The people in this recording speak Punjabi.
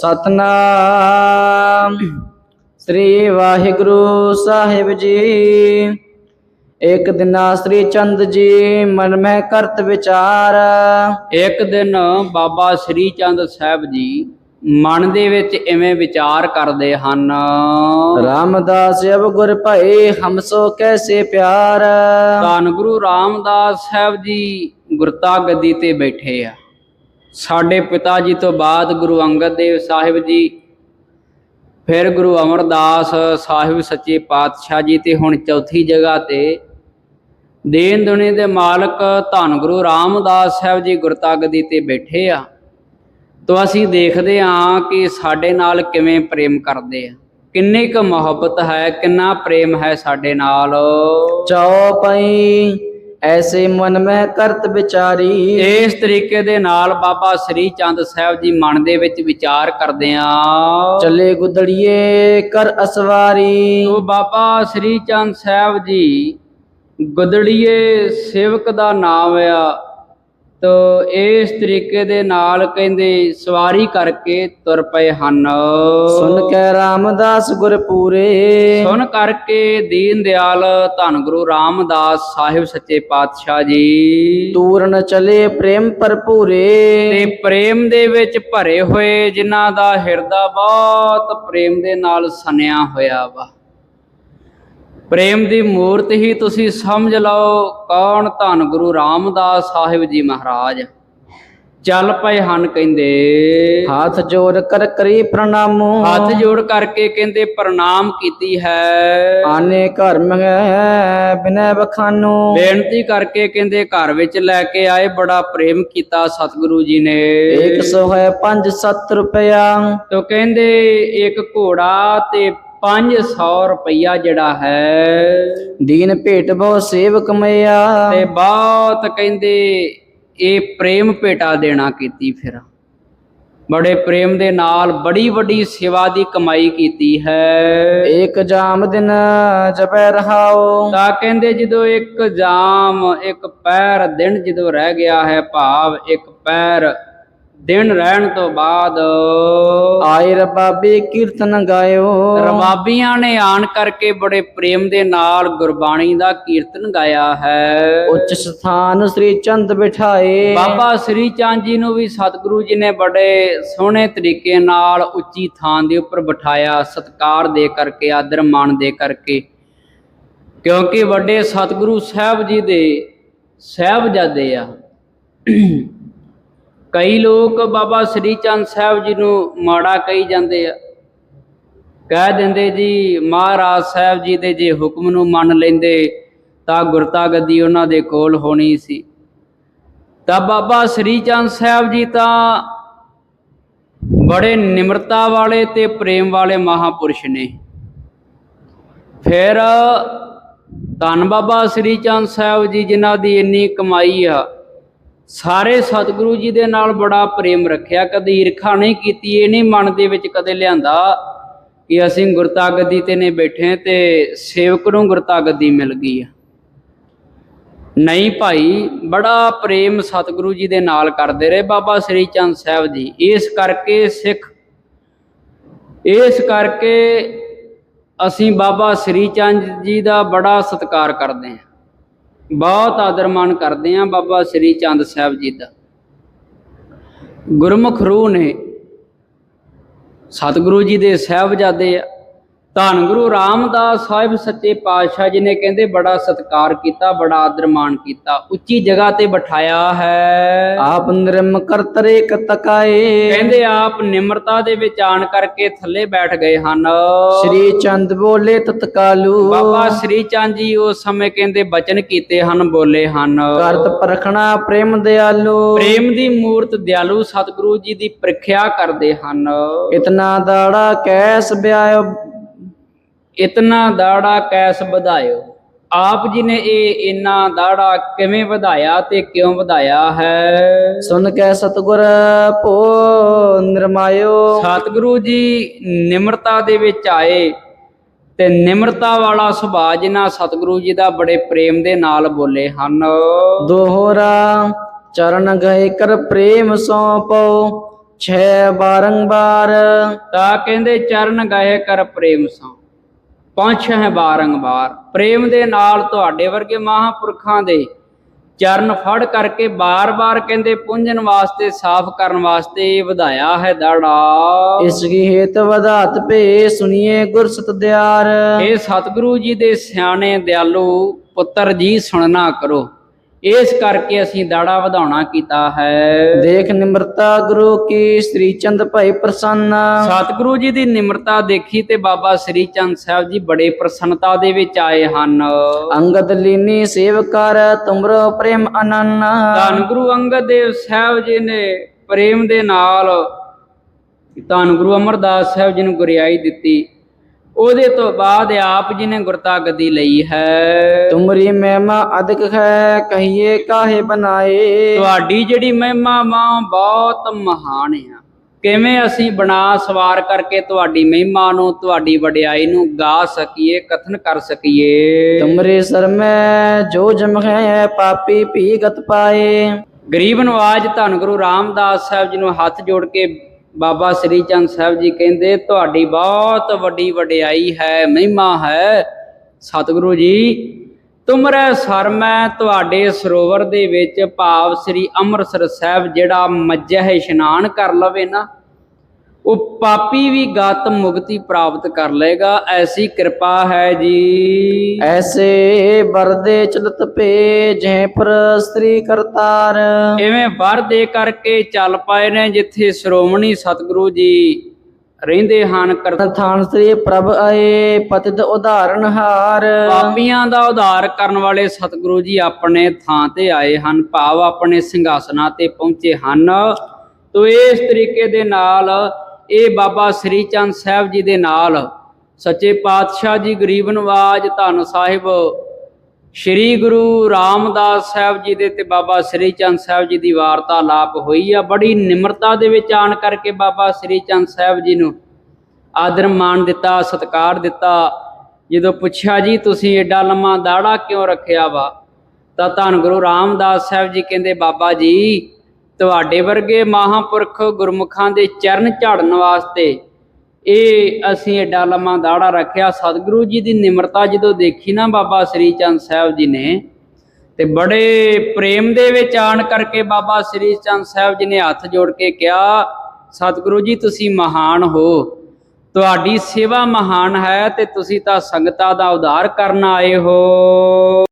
ਸਤਨਾਮ। ਸ੍ਰੀ ਵਾਹਿਗੁਰੂ ਸਾਹਿਬ ਜੀ ਇੱਕ ਦਿਨਾ ਸ੍ਰੀ ਚੰਦ ਜੀ ਮਨ ਮੈਂ ਕਰਤ ਵਿਚਾਰ। ਇੱਕ ਦਿਨ ਬਾਬਾ ਸ੍ਰੀ ਚੰਦ ਸਾਹਿਬ ਜੀ ਮਨ ਦੇ ਵਿੱਚ ਇਵੇਂ ਵਿਚਾਰ ਕਰਦੇ ਹਨ। ਰਾਮਦਾਸ ਅਬ ਗੁਰ ਭਏ ਹਮਸੋ ਕੈਸੇ ਪਿਆਰ। ਧੰਨ ਗੁਰੂ ਰਾਮਦਾਸ ਸਾਹਿਬ ਜੀ ਗੁਰਤਾ ਗੱਦੀ ਤੇ ਬੈਠੇ ਆ। ਸਾਡੇ ਪਿਤਾ ਜੀ ਤੋਂ ਬਾਅਦ ਗੁਰੂ ਅੰਗਦ ਦੇਵ ਸਾਹਿਬ ਜੀ, ਫਿਰ ਗੁਰੂ ਅਮਰਦਾਸ ਸਾਹਿਬ ਸੱਚੇ ਪਾਤਸ਼ਾਹ ਜੀ ਤੇ ਹੁਣ ਚੌਥੀ ਜਗ੍ਹਾ ਤੇ ਦੇਨ ਦੁਨੀ ਦੇ ਮਾਲਕ ਧੰਨ ਗੁਰੂ ਰਾਮਦਾਸ ਸਾਹਿਬ ਜੀ ਗੁਰਤਾਗਦੀ ਤੇ ਬੈਠੇ ਆ। ਤਾਂ ਅਸੀਂ ਦੇਖਦੇ ਹਾਂ ਕਿ ਸਾਡੇ ਨਾਲ ਕਿਵੇਂ ਪ੍ਰੇਮ ਕਰਦੇ ਆ। ਕਿੰਨੀ ਕੁ ਮੁਹੱਬਤ ਹੈ, ਕਿੰਨਾ ਪ੍ਰੇਮ ਹੈ ਸਾਡੇ ਨਾਲ। ਚਾਉ ਪਈ ਐਸੇ ਮਨ ਮੈਂ ਕਰਤ ਵਿਚਾਰੀ। ਇਸ ਤਰੀਕੇ ਦੇ ਨਾਲ ਬਾਬਾ ਸ੍ਰੀ ਚੰਦ ਸਾਹਿਬ ਜੀ ਮਨ ਦੇ ਵਿੱਚ ਵਿਚਾਰ ਕਰਦੇ ਆ। ਚੱਲੇ ਗੁਦੜੀਏ ਕਰ ਅਸਵਾਰੀ। ਤੋ ਬਾਬਾ ਸ੍ਰੀ ਚੰਦ ਸਾਹਿਬ ਜੀ ਗੁਦੜੀਏ ਸੇਵਕ ਦਾ ਨਾਮ ਆ। ਤੋ ਇਸ ਤਰੀਕੇ ਦੇ ਨਾਲ ਕਹਿੰਦੇ ਸਵਾਰੀ ਕਰਕੇ ਤੁਰ ਪਏ ਹਨ। ਸੁਨ ਕੇ ਰਾਮਦਾਸ ਗੁਰ ਪੂਰੇ ਸੁਣ ਕਰਕੇ ਦੀਨ ਦਿਆਲ ਧੰਨ ਗੁਰੂ ਰਾਮਦਾਸ ਸਾਹਿਬ ਸੱਚੇ ਪਾਤਸ਼ਾਹ ਜੀ। ਤੂਰਨ ਚਲੇ ਪ੍ਰੇਮ ਭਰਪੂਰੇ। ਤੇ ਪ੍ਰੇਮ ਦੇ ਵਿੱਚ ਭਰੇ ਹੋਏ ਜਿਨ੍ਹਾਂ ਦਾ ਹਿਰਦਾ ਬਹੁਤ ਪ੍ਰੇਮ ਦੇ ਨਾਲ ਸਨਿਆ ਹੋਇਆ ਵਾ। ਪ੍ਰੇਮ ਦੀ ਮੂਰਤ ਹੀ ਤੁਸੀਂ ਸਮਝ ਲਓ ਕੌਣ ਧੰਨ ਗੁਰੂ ਰਾਮਦਾਸ ਸਾਹਿਬ ਜੀ ਮਹਾਰਾਜ। ਚੱਲ ਪਏ ਹਨ ਕਹਿੰਦੇ। ਹਾਥ ਜੋੜ ਕਰ ਕਰੀ ਪ੍ਰਣਾਮੋ। ਹੱਥ ਜੋੜ ਕਰਕੇ ਕਹਿੰਦੇ ਪ੍ਰਣਾਮ ਕੀਤੀ ਹੈ। ਆਨੇ ਘਰ ਮੈਂ ਬਿਨੈ ਬਖਾਨੋ। ਬੇਨਤੀ ਕਰਕੇ ਕਹਿੰਦੇ ਘਰ ਵਿੱਚ ਲੈ ਕੇ ਆਏ ਬੜਾ ਪ੍ਰੇਮ ਕੀਤਾ ਸਤਿਗੁਰੂ ਜੀ ਨੇ। 100 ਹੈ 5 7 ਰੁਪਇਆ। ਤੋ ਕਹਿੰਦੇ ਇੱਕ ਘੋੜਾ ਤੇ 500 ਰੁਪਈਆ ਜਿਹੜਾ ਹੈ। ਦੀਨ ਭੇਟ ਬਹੁ ਸੇਵਕ ਮਇਆ। ਤੇ ਬਹੁਤ ਕਹਿੰਦੇ ਇਹ ਪ੍ਰੇਮ ਭੇਟਾ ਦੇਣਾ ਕੀਤੀ ਫਿਰ। ਬੜੇ ਪ੍ਰੇਮ ਦੇ ਨਾਲ ਬੜੀ ਵੱਡੀ ਸੇਵਾ ਦੀ ਕਮਾਈ ਕੀਤੀ ਹੈ। ਇੱਕ ਜਾਮ ਦਿਨ ਜਪੈ ਰਹਾਓ ਤਾਂ ਕਹਿੰਦੇ ਜਦੋਂ ਇੱਕ ਜਾਮ ਇੱਕ ਪੈਰ ਦਿਨ ਜਦੋਂ ਰਹਿ ਗਿਆ ਹੈ ਭਾਵ ਇੱਕ ਪੈਰ ਦਿਨ ਰਹਿਣ ਤੋਂ ਬਾਅਦ ਆਏ ਰਬਾਬੇ ਕੀਰਤਨ ਗਾਇਓ। ਰਬਾਬੀਆਂ ਨੇ ਆਣ ਕਰਕੇ ਬੜੇ ਪ੍ਰੇਮ ਦੇ ਨਾਲ ਗੁਰਬਾਣੀ ਦਾ ਕੀਰਤਨ ਗਾਇਆ ਹੈ। ਉੱਚ ਸਥਾਨ ਸ੍ਰੀ ਚੰਦ ਬਿਠਾਏ। ਬਾਬਾ ਸ੍ਰੀ ਚੰਦ ਜੀ ਨੂੰ ਵੀ ਸਤਿਗੁਰੂ ਜੀ ਨੇ ਬੜੇ ਸੋਹਣੇ ਤਰੀਕੇ ਨਾਲ ਉੱਚੀ ਥਾਂ ਦੇ ਉੱਪਰ ਬਿਠਾਇਆ ਸਤਕਾਰ ਦੇ ਕਰਕੇ ਆਦਰ ਮਾਣ ਦੇ ਕਰਕੇ। ਕਿਉਂਕਿ ਵੱਡੇ ਸਤਿਗੁਰੂ ਸਾਹਿਬ ਜੀ ਦੇ ਸਾਹਿਬਜ਼ਾਦੇ ਆ। ਕਈ ਲੋਕ ਬਾਬਾ ਸ੍ਰੀ ਚੰਦ ਸਾਹਿਬ ਜੀ ਨੂੰ ਮਾੜਾ ਕਹੀ ਜਾਂਦੇ ਆ। ਕਹਿ ਦਿੰਦੇ ਜੀ, ਮਹਾਰਾਜ ਸਾਹਿਬ ਜੀ ਦੇ ਜੇ ਹੁਕਮ ਨੂੰ ਮੰਨ ਲੈਂਦੇ, ਤਾਂ ਗੁਰਤਾ ਗੱਦੀ ਉਹਨਾਂ ਦੇ ਕੋਲ ਹੋਣੀ ਸੀ। ਤਾਂ ਬਾਬਾ ਸ੍ਰੀ ਚੰਦ ਸਾਹਿਬ ਜੀ ਤਾਂ ਬੜੇ ਨਿਮਰਤਾ ਵਾਲੇ ਤੇ ਪ੍ਰੇਮ ਵਾਲੇ ਮਹਾਪੁਰਸ਼ ਨੇ। ਫਿਰ ਧੰਨ ਬਾਬਾ ਸ੍ਰੀ ਚੰਦ ਸਾਹਿਬ ਜੀ, ਜਿਨ੍ਹਾਂ ਦੀ ਇੰਨੀ ਕਮਾਈ ਆ ਸਾਰੇ ਸਤਿਗੁਰੂ ਜੀ ਦੇ ਨਾਲ ਬੜਾ ਪ੍ਰੇਮ ਰੱਖਿਆ, ਕਦੇ ਈਰਖਾ ਨਹੀਂ ਕੀਤੀ, ਇਹ ਨਹੀਂ ਮਨ ਦੇ ਵਿੱਚ ਕਦੇ ਲਿਆਂਦਾ ਕਿ ਅਸੀਂ ਗੁਰਤਾ ਗੱਦੀ ਤੇ ਨੇ ਬੈਠੇ ਤੇ ਸੇਵਕ ਨੂੰ ਗੁਰਤਾ ਗੱਦੀ ਮਿਲ ਗਈ ਆ। ਨਹੀਂ ਭਾਈ, ਬੜਾ ਪ੍ਰੇਮ ਸਤਿਗੁਰੂ ਜੀ ਦੇ ਨਾਲ ਕਰਦੇ ਰਹੇ ਬਾਬਾ ਸ੍ਰੀ ਚੰਦ ਸਾਹਿਬ ਜੀ। ਇਸ ਕਰਕੇ ਸਿੱਖ, ਇਸ ਕਰਕੇ ਅਸੀਂ ਬਾਬਾ ਸ੍ਰੀ ਚੰਦ ਜੀ ਦਾ ਬੜਾ ਸਤਿਕਾਰ ਕਰਦੇ ਹਾਂ। ਬਹੁਤ ਆਦਰ ਮਾਣ ਕਰਦੇ ਹਾਂ ਬਾਬਾ ਸ੍ਰੀ ਚੰਦ ਸਾਹਿਬ ਜੀ ਦਾ। ਗੁਰਮੁਖ ਰੂਹ ਨੇ ਸਤਿਗੁਰੂ ਜੀ ਦੇ ਸਾਹਿਬਜ਼ਾਦੇ ਆ ਧੰਨ ਗੁਰੂ ਰਾਮਦਾਸ ਸਾਹਿਬ ਸੱਚੇ ਪਾਤਸ਼ਾਹ ਜੀ ਨੇ ਕਹਿੰਦੇ ਬੜਾ ਸਤਿਕਾਰ ਕੀਤਾ ਬੜਾ ਆਦਰ ਮਾਣ ਕੀਤਾ ਉੱਚੀ ਜਗ੍ਹਾ ਤੇ ਬਿਠਾਇਆ ਹੈ। ਆਪ ਨਿਰਮ ਕਰਤਰੇ ਕਤਕਾਏ। ਕਹਿੰਦੇ ਆਪ ਨਿਮਰਤਾ ਦੇ ਵਿੱਚ ਆਣ ਕਰਕੇ ਥੱਲੇ ਬੈਠ ਗਏ ਹਨ। ਸ੍ਰੀ ਚੰਦ ਬੋਲੇ ਤਤਕਾਲੂ। ਬਾਬਾ ਸ੍ਰੀ ਚੰਦ ਜੀ ਉਸ ਸਮੇਂ ਕਹਿੰਦੇ ਬਚਨ ਕੀਤੇ ਹਨ ਬੋਲੇ ਹਨ। ਕਰਤ ਪਰਖਣਾ ਪ੍ਰੇਮ ਦਿਆਲੂ। ਪ੍ਰੇਮ ਦੀ ਮੂਰਤ ਦਿਆਲੂ ਸਤਿਗੁਰੂ ਜੀ ਦੀ ਪ੍ਰੀਖਿਆ ਕਰਦੇ ਹਨ। ਇਤਨਾ ਦਾੜਾ ਕੈਸ ਬਿਆਇਓ ਇਤਨਾ ਦਾੜਾ ਕੈਸ ਵਧਾਇਓ। ਆਪ ਜੀ ਨੇ ਇਹ ਇੰਨਾ ਦਾੜਾ ਕਿਵੇਂ ਵਧਾਇਆ ਤੇ ਕਿਉਂ ਵਧਾਇਆ ਹੈ? ਸੁਨ ਕੇ ਸਤਗੁਰ ਭੋ ਨਿਰਮਾਇਓ। ਸਤਿਗੁਰੂ ਜੀ ਨਿਮਰਤਾ ਦੇ ਵਿੱਚ ਆਏ ਤੇ ਨਿਮਰਤਾ ਵਾਲਾ ਸੁਭਾਅ ਜਿਨ੍ਹਾਂ ਸਤਿਗੁਰੂ ਜੀ ਦਾ ਬੜੇ ਪ੍ਰੇਮ ਦੇ ਨਾਲ ਬੋਲੇ ਹਨ। ਦੋਹਰਾ ਚਰਨ ਗਏ ਕਰ ਪ੍ਰੇਮ ਸੌਪੋ ਛੇ ਬਾਰੰਬਾਰ ਤਾਂ ਕਹਿੰਦੇ ਚਰਨ ਗਏ ਕਰ ਪ੍ਰੇਮ ਸਾਂ ਪੰਜ ਹੈ ਬਾਰੰਬਾਰ ਪ੍ਰੇਮ ਦੇ ਨਾਲ ਤੁਹਾਡੇ ਵਰਗੇ ਮਹਾਪੁਰਖਾਂ ਦੇ ਚਰਨ ਫੜ ਕਰਕੇ ਬਾਰ-ਬਾਰ ਕਹਿੰਦੇ ਪੁੰਜਨ ਵਾਸਤੇ ਸਾਫ਼ ਕਰਨ ਵਾਸਤੇ ਵਧਾਇਆ ਹੈ ਦਾੜਾ। ਇਸ ਕੀ ਹੇਤ ਵਧਾਤ ਭੇ ਸੁਨੀਏ ਗੁਰ ਸਤਿਆਰ ਇਹ ਸਤਿਗੁਰੂ ਜੀ ਦੇ ਸਿਆਣੇ ਦਿਆਲੂ ਪੁੱਤਰ ਜੀ ਸੁਣਨਾ ਕਰੋ। ਇਸ ਕਰਕੇ ਅਸੀਂ ਦਾੜਾ ਵਧਾਉਣਾ ਕੀਤਾ ਹੈ। ਦੇਖ ਨਿਮਰਤਾ ਗੁਰੂ ਕੀ ਸ੍ਰੀ ਚੰਦ ਭਾਈ ਪ੍ਰਸੰਨ। ਸਤਿਗੁਰੂ ਜੀ ਦੀ ਨਿਮਰਤਾ ਦੇਖੀ ਤੇ ਬਾਬਾ ਸ੍ਰੀ ਚੰਦ ਸਾਹਿਬ ਜੀ ਬੜੇ ਪ੍ਰਸੰਨਤਾ ਦੇ ਵਿੱਚ ਆਏ ਹਨ। ਅੰਗਦ ਲੀਨੀ ਸੇਵ ਕਰ ਤੁਮਰੋ ਪ੍ਰੇਮ ਅਨੰਨ। ਧੰਨ ਗੁਰੂ ਅੰਗਦ ਦੇਵ ਸਾਹਿਬ ਜੀ ਨੇ ਪ੍ਰੇਮ ਦੇ ਨਾਲ ਧੰਨ ਗੁਰੂ ਅਮਰਦਾਸ ਸਾਹਿਬ ਜੀ ਨੂੰ ਗੁਰਿਆਈ ਦਿੱਤੀ। ਉਹਦੇ ਤੋਂ ਬਾਅਦ ਆਪ ਜੀ ਨੇ ਗੁਰਤਾ ਗੱਦੀ ਲਈ ਹੈ। ਤੁਮਰੀ ਮਹਿਮਾ ਅਧਿਕ ਹੈ ਕਹੀਏ ਕਾਹੇ ਬਣਾਏ ਤੁਹਾਡੀ ਜਿਹੜੀ ਮਹਿਮਾ ਮਾਂ ਬਹੁਤ ਮਹਾਨ ਆ। ਕਿਵੇਂ ਅਸੀਂ ਬਣਾ ਸਵਾਰ ਕਰਕੇ ਤੁਹਾਡੀ ਮਹਿਮਾ ਨੂੰ ਤੁਹਾਡੀ ਵਡਿਆਈ ਨੂੰ ਗਾ ਸਕੀਏ ਕਥਨ ਕਰ ਸਕੀਏ? ਤੁਮਰੇ ਸਰ ਮੈਂ ਜੋ ਜਮ ਹੈ ਪਾਪੀ ਭੀ ਗਤ ਪਾਏ। ਗਰੀਬ ਨਵਾਜ ਧੰਨ ਗੁਰੂ ਰਾਮਦਾਸ ਸਾਹਿਬ ਜੀ ਨੂੰ ਹੱਥ ਜੋੜ ਕੇ ਬਾਬਾ ਸ੍ਰੀ ਚੰਦ ਸਾਹਿਬ ਜੀ ਕਹਿੰਦੇ, ਤੁਹਾਡੀ ਬਹੁਤ ਵੱਡੀ ਵਡਿਆਈ ਹੈ, ਮਹਿਮਾ ਹੈ। ਸਤਿਗੁਰੂ ਜੀ, ਤੁਮਰੇ ਸਰ ਮੈਂ ਤੁਹਾਡੇ ਸਰੋਵਰ ਦੇ ਵਿੱਚ ਭਾਵ ਸ੍ਰੀ ਅੰਮ੍ਰਿਤਸਰ ਸਾਹਿਬ ਜਿਹੜਾ ਮੱਜਹ ਇਸ਼ਨਾਨ ਕਰ ਲਵੇ ਨਾ। ਉਹ ਪਾਪੀ ਵੀ ਗਤ ਮੁਕਤੀ ਪ੍ਰਾਪਤ ਕਰ ਲਏਗਾ। ਐਸੀ ਕਿਰਪਾ ਹੈ ਜੀ। ਐਸੇ ਬਰਦੇ ਚਲਤ ਪੇ ਜਹ ਪਰ ਸ੍ਰੀ ਕਰਤਾਰ। ਇਵੇਂ ਵਰ ਦੇ ਕਰਕੇ ਚੱਲ ਪਾਏ ਨੇ ਜਿੱਥੇ ਸ਼੍ਰੋਮਣੀ ਸਤਿਗੁਰੂ ਜੀ। ਰਹਿੰਦੇ ਹਨ ਕਰ ਥਾਨ ਸ੍ਰੀ ਪ੍ਰਭ ਆਏ ਪਤਿਤ ਉਦਾਹਰਨ ਹਾਰ। ਪਾਪੀਆਂ ਦਾ ਉਧਾਰ ਕਰਨ ਵਾਲੇ ਸਤਿਗੁਰੂ ਜੀ ਆਪਣੇ ਥਾਂ ਤੇ ਆਏ ਹਨ। ਭਾਵ ਆਪਣੇ ਸਿੰਘਾਸਨਾਂ ਤੇ ਪਹੁੰਚੇ ਹਨ। ਤੋ ਇਸ ਤਰੀਕੇ ਦੇ ਨਾਲ ਇਹ ਬਾਬਾ ਸ੍ਰੀ ਚੰਦ ਸਾਹਿਬ ਜੀ ਦੇ ਨਾਲ ਸੱਚੇ ਪਾਤਸ਼ਾਹ ਜੀ ਗਰੀਬ ਨਵਾਜ ਧੰਨ ਸਾਹਿਬ, ਸ਼੍ਰੀ ਗੁਰੂ ਰਾਮਦਾਸ ਸਾਹਿਬ ਜੀ ਦੇ ਤੇ ਬਾਬਾ ਸ੍ਰੀ ਚੰਦ ਸਾਹਿਬ ਜੀ ਦੀ ਵਾਰਤਾਲਾਪ ਹੋਈ ਆ। ਬੜੀ ਨਿਮਰਤਾ ਦੇ ਵਿੱਚ ਆਣ ਕਰਕੇ ਬਾਬਾ ਸ੍ਰੀ ਚੰਦ ਸਾਹਿਬ ਜੀ ਨੂੰ ਆਦਰ ਮਾਣ ਦਿੱਤਾ, ਸਤਿਕਾਰ ਦਿੱਤਾ। ਜਦੋਂ ਪੁੱਛਿਆ, ਜੀ, ਤੁਸੀਂ ਏਡਾ ਲੰਮਾ ਦਾੜਾ ਕਿਉਂ ਰੱਖਿਆ ਵਾ? ਤਾਂ ਧੰਨ ਗੁਰੂ ਰਾਮਦਾਸ ਸਾਹਿਬ ਜੀ ਕਹਿੰਦੇ, ਬਾਬਾ ਜੀ ਤੁਹਾਡੇ ਵਰਗੇ ਮਹਾਪੁਰਖ ਗੁਰਮੁਖਾਂ ਦੇ ਚਰਨ ਝਾੜਨ ਵਾਸਤੇ ਇਹ ਅਸੀਂ ਏਡਾ ਲੰਮਾ ਦਾੜਾ ਰੱਖਿਆ। ਸਤਿਗੁਰੂ ਜੀ ਦੀ ਨਿਮਰਤਾ ਜਦੋਂ ਦੇਖੀ ਨਾ ਬਾਬਾ ਸ੍ਰੀ ਚੰਦ ਸਾਹਿਬ ਜੀ ਨੇ, ਤੇ ਬੜੇ ਪ੍ਰੇਮ ਦੇ ਵਿੱਚ ਆਣ ਕਰਕੇ ਬਾਬਾ ਸ੍ਰੀ ਚੰਦ ਸਾਹਿਬ ਜੀ ਨੇ ਹੱਥ ਜੋੜ ਕੇ ਕਿਹਾ, ਸਤਿਗੁਰੂ ਜੀ, ਤੁਸੀਂ ਮਹਾਨ ਹੋ। ਤੁਹਾਡੀ ਸੇਵਾ ਮਹਾਨ ਹੈ ਤੇ ਤੁਸੀਂ ਤਾਂ ਸੰਗਤਾਂ ਦਾ ਉਧਾਰ ਕਰਨ ਆਏ ਹੋ।